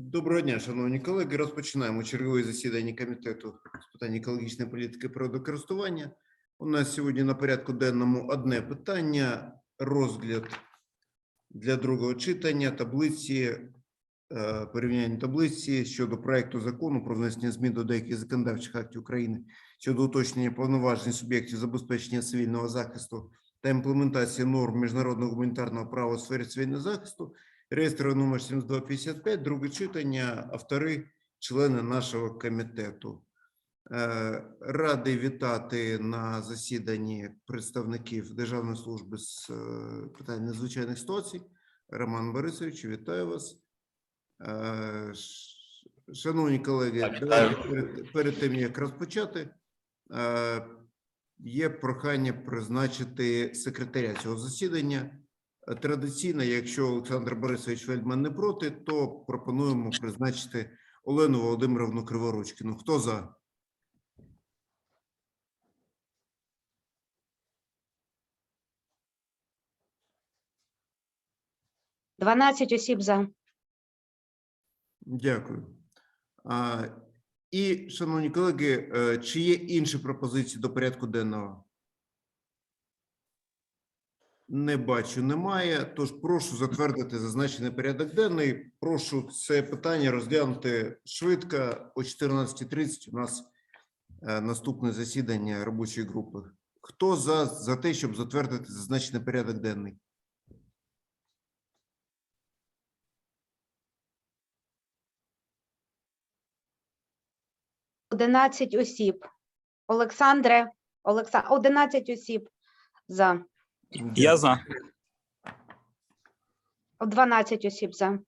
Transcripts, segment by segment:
Доброго дня, шановні колеги. Розпочинаємо чергове засідання комітету з питань екологічної політики природокористування. У нас сьогодні на порядку денному одне питання: розгляд для другого читання таблиці е, порівняння таблиці щодо проекту закону про внесення змін до деяких законодавчих актів України щодо уточнення повноважень суб'єктів забезпечення цивільного захисту та імплементації норм міжнародного гуманітарного права у сфері цивільного захисту. Реєстровий номер 7255, друге читання, автори, члени нашого комітету. Е, Радий вітати на засіданні представників Державної служби з е, питань надзвичайних ситуацій. Роман Борисович, вітаю вас. Е, Шановні колеги, перед, перед тим як розпочати, є прохання призначити секретаря цього засідання. Традиційно, якщо Олександр Борисович Фельдман не проти, то пропонуємо призначити Олену Володимировну Криворучкіну. Хто за? Дванадцять осіб за. Дякую. А, і, шановні колеги, е, чи є інші пропозиції до порядку денного? Не бачу, немає. Тож прошу затвердити зазначений порядок денний. Прошу це питання розглянути швидко. О 14.30 у нас е, наступне засідання робочої групи. Хто за, за те, щоб затвердити зазначений порядок денний? Одинадцять осіб. Олександре, Олекса... одинадцять осіб за. Я за. Дванадцять осіб за.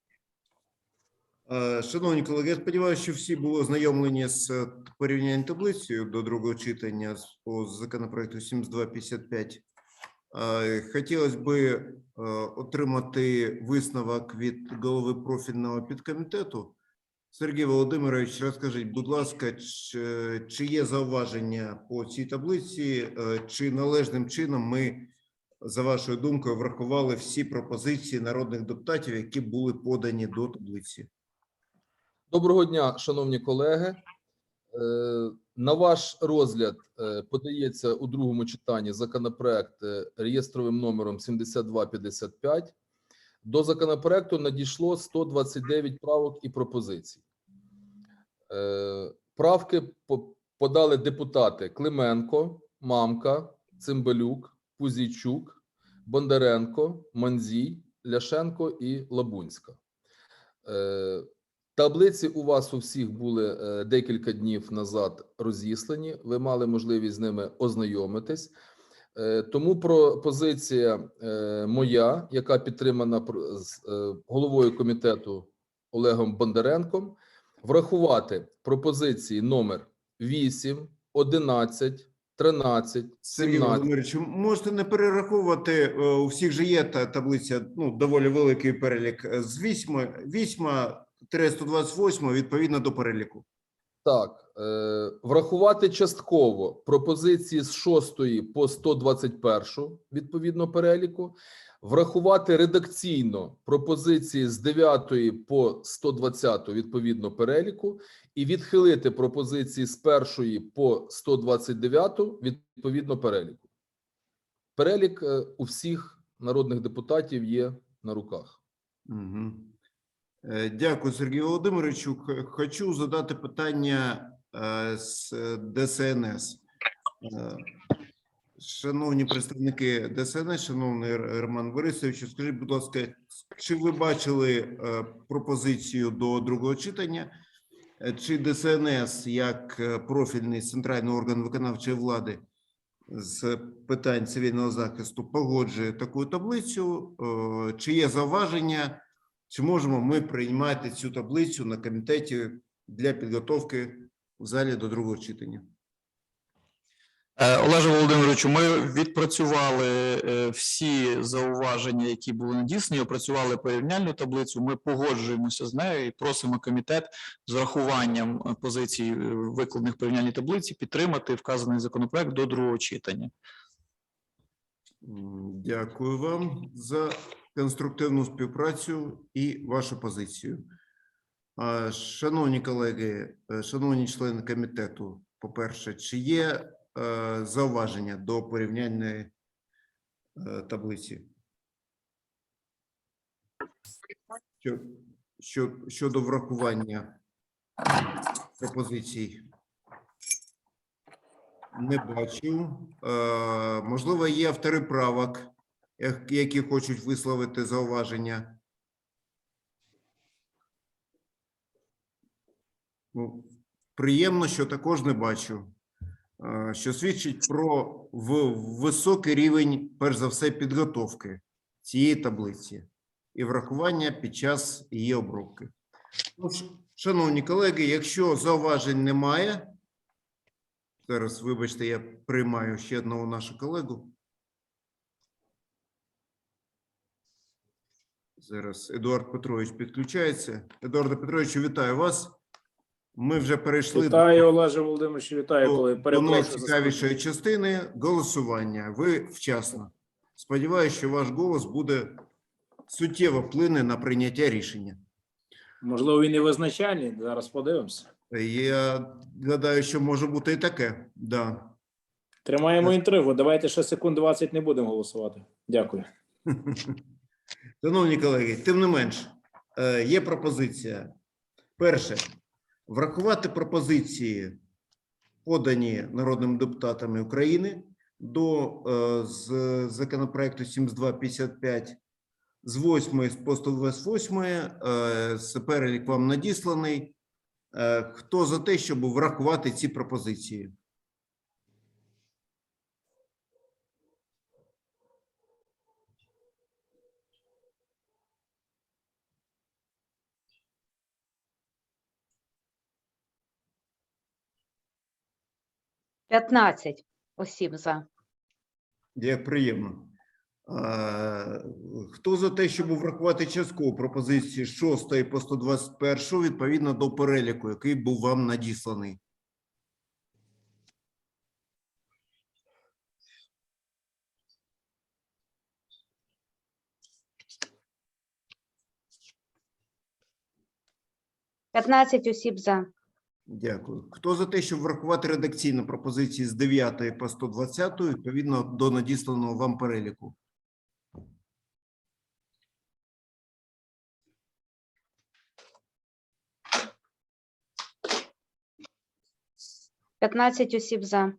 Е, Шановні колеги, я сподіваюся, що всі були ознайомлені з е, порівнянням таблицею до другого читання з- по законопроекту 7255. Е, Хотілося би е, отримати висновок від голови профільного підкомітету. Сергій Володимирович, розкажіть, будь ласка, чи, чи є зауваження по цій таблиці, е, чи належним чином ми, за вашою думкою, врахували всі пропозиції народних депутатів, які були подані до таблиці? Доброго дня, шановні колеги. Е, На ваш розгляд е, подається у другому читанні законопроект е, реєстровим номером 7255. До законопроекту надійшло 129 правок і пропозицій. Правки подали депутати Клименко, Мамка, Цимбалюк, Пузійчук, Бондаренко, Манзій, Ляшенко і Лабунська. Е, Таблиці у вас у всіх були е, декілька днів назад розіслані. Ви мали можливість з ними ознайомитись. Е, Тому пропозиція моя, яка підтримана головою комітету Олегом Бондаренком, врахувати пропозиції номер 8, 11, 13, Сергій 17. Сергій можете не перераховувати, е, у всіх же є та таблиця, ну, доволі великий перелік. З 8, 8 128 відповідно до переліку. Так, врахувати частково пропозиції з 6 по 121 відповідно переліку, врахувати редакційно пропозиції з 9 по 120 відповідно переліку, і відхилити пропозиції з 1 по 129 відповідно переліку. Перелік е, у всіх народних депутатів є на руках. Угу. Дякую, Сергію Володимировичу. Хочу задати питання е, з е, ДСНС. Е, Шановні представники ДСНС, шановний Роман Борисович, скажіть, будь ласка, чи ви бачили е, пропозицію до другого читання? Чи ДСНС як профільний центральний орган виконавчої влади з питань цивільного захисту погоджує таку таблицю? Чи є зауваження? Чи можемо ми приймати цю таблицю на комітеті для підготовки в залі до другого читання? Е, Олеже Володимировичу, ми відпрацювали е, всі зауваження, які були надіслані, опрацювали порівняльну таблицю. Ми погоджуємося з нею і просимо комітет з врахуванням позицій е, викладених порівняльній таблиці підтримати вказаний законопроект до другого читання. Дякую вам за конструктивну співпрацю і вашу позицію. Шановні колеги, е, шановні члени комітету, по-перше, чи є е, зауваження до порівняльної е, таблиці? Що- що- Щодо врахування пропозицій? Не бачу. Можливо, є автори правок, які хочуть висловити зауваження. Приємно, що також не бачу, е, що свідчить про високий рівень, перш за все, підготовки цієї таблиці і врахування під час її обробки. Тож, шановні колеги, якщо зауважень немає, зараз, вибачте, я приймаю ще одного нашу колегу. Зараз Едуард Петрович підключається. Едуарда Петровичу, вітаю вас. Ми вже перейшли Вітаю, Олеже Володимировичу, вітаю, коли до за найцікавішої частини голосування. Ви вчасно. Сподіваюся, що ваш голос буде суттєво вплине на прийняття рішення. Можливо, він і визначальний. Зараз подивимося. Я гадаю, що може бути і таке. Да. Тримаємо інтригу. Давайте ще секунд 20 не будемо голосувати. Дякую. Шановні колеги, тим не менш, е, є пропозиція. Перше, врахувати пропозиції, подані народними депутатами України до е, з законопроекту 7255 з 8 по 128, е, з перелік вам надісланий. Е, Хто за те, щоб врахувати ці пропозиції? П'ятнадцять осіб за. Як приємно. Хто за те, щоб врахувати частково пропозиції 6 по 121 відповідно до переліку, який був вам надісланий? П'ятнадцять осіб за. Дякую. Хто за те, щоб врахувати редакційно пропозиції з 9 по 120 відповідно до надісланого вам переліку? П'ятнадцять осіб за.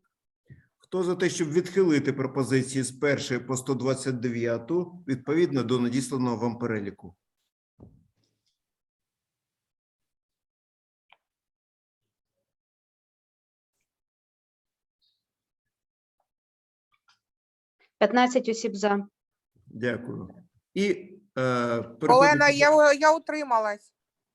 Хто за те, щоб відхилити пропозиції з 1 по 129 відповідно до надісланого вам переліку? П'ятнадцять осіб за. Дякую. І е, Олена, переходимо- я, я утрималась.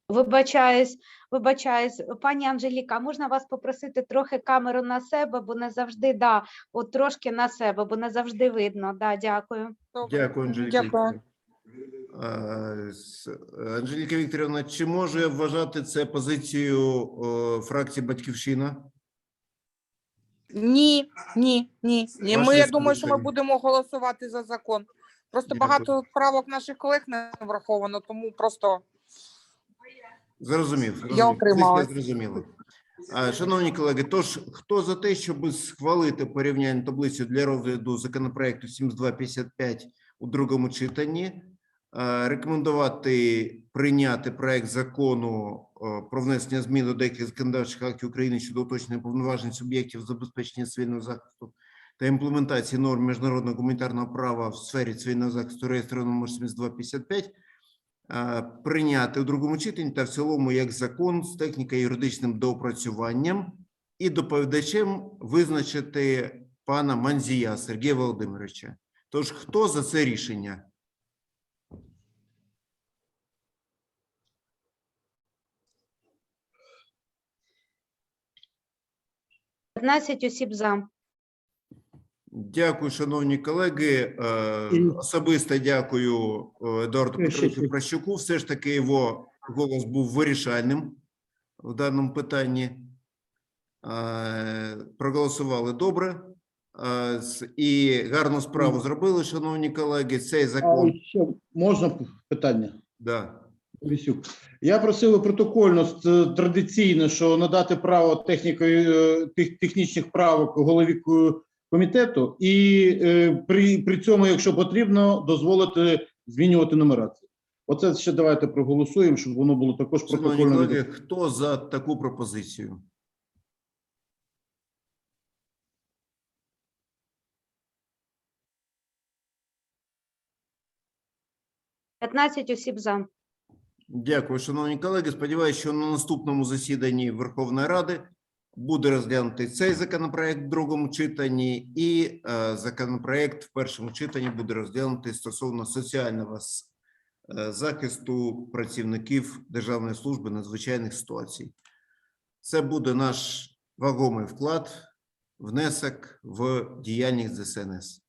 Вибачаюсь, вибачаюсь, пані Анжеліка, можна вас попросити трохи камеру на себе, бо не завжди да, от трошки на себе, бо не завжди видно. Да, дякую. Добре. Дякую, Анжеліка. Дякую. Вікторівна. Е, с- Анжеліка Вікторівна, чи можу я вважати це позицією е, фракції Батьківщина? Ні, ні, ні, ні. Ми, я думаю, що ми будемо голосувати за закон. Просто багато правок наших колег не враховано, тому просто Зрозумів. зрозумів. Я зрозуміла. Е, Шановні колеги, тож хто за те, щоб схвалити порівняльну таблицю для розгляду законопроекту 7255 у другому читанні, рекомендувати прийняти проект закону про внесення змін до деяких законодавчих актів України щодо уточнення повноважень суб'єктів забезпечення цивільного захисту та імплементації норм міжнародного гуманітарного права в сфері цивільного захисту реєстрованого номер 7255, е, прийняти у другому читанні та в цілому як закон з техніко-юридичним доопрацюванням і доповідачем визначити пана Манзія Сергія Володимировича. Тож хто за це рішення? П'ятнадцять осіб за. Дякую, шановні колеги. Е, Особисто дякую е, Едуарду Петровичу Прощуку. Все ж таки його голос був вирішальним в даному питанні. Е, Проголосували добре і гарну справу зробили, шановні колеги. Цей А закон ще можна питання? Да, Лісюк. Я просив би протокольно традиційно, що надати право технікою е, технічних правок голові комітету, і е, при, при цьому, якщо потрібно, дозволити змінювати нумерацію. Оце ще давайте проголосуємо, щоб воно було також Шановні протокольно. колеги, хто за таку пропозицію? – 15 осіб за. Дякую, шановні колеги. Сподіваюся, що на наступному засіданні Верховної Ради буде розглянутий цей законопроект в другому читанні, і е, законопроект в першому читанні буде розглянутий стосовно соціального е, захисту працівників Державної служби надзвичайних ситуацій. Це буде наш вагомий вклад, внесок в діяльність ДСНС.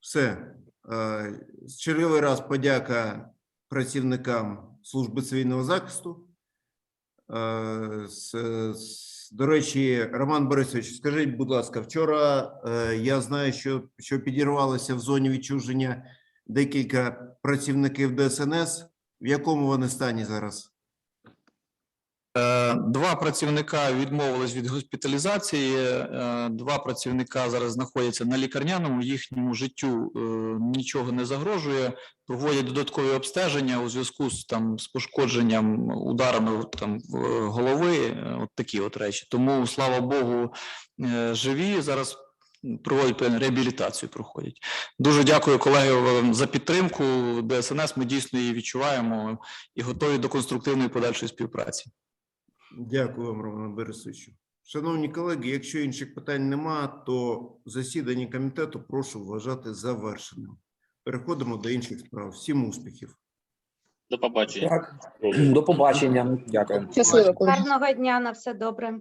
Все. Черговий раз подяка працівникам служби цивільного захисту. Е, До речі, Роман Борисович, скажіть, будь ласка, вчора е, я знаю, що, що підірвалося в зоні відчуження декілька працівників ДСНС. В якому вони стані зараз? Е, Два працівника відмовились від госпіталізації. е, Два працівника зараз знаходяться на лікарняному. Їхньому життю е, нічого не загрожує. Проводять додаткові обстеження у зв'язку з там з пошкодженням ударами там голови. От такі от речі. Тому слава Богу, живі зараз. Проводять реабілітацію. Проходять дуже дякую колеги вам за підтримку. ДСНС ми дійсно її відчуваємо і готові до конструктивної подальшої співпраці. Дякую вам, Роман Борисовичу. Шановні колеги, якщо інших питань нема, то засідання комітету прошу вважати завершеним. Переходимо до інших справ. Всім успіхів. До побачення. Так. До побачення. Дякую. Гарного дня, на все добре.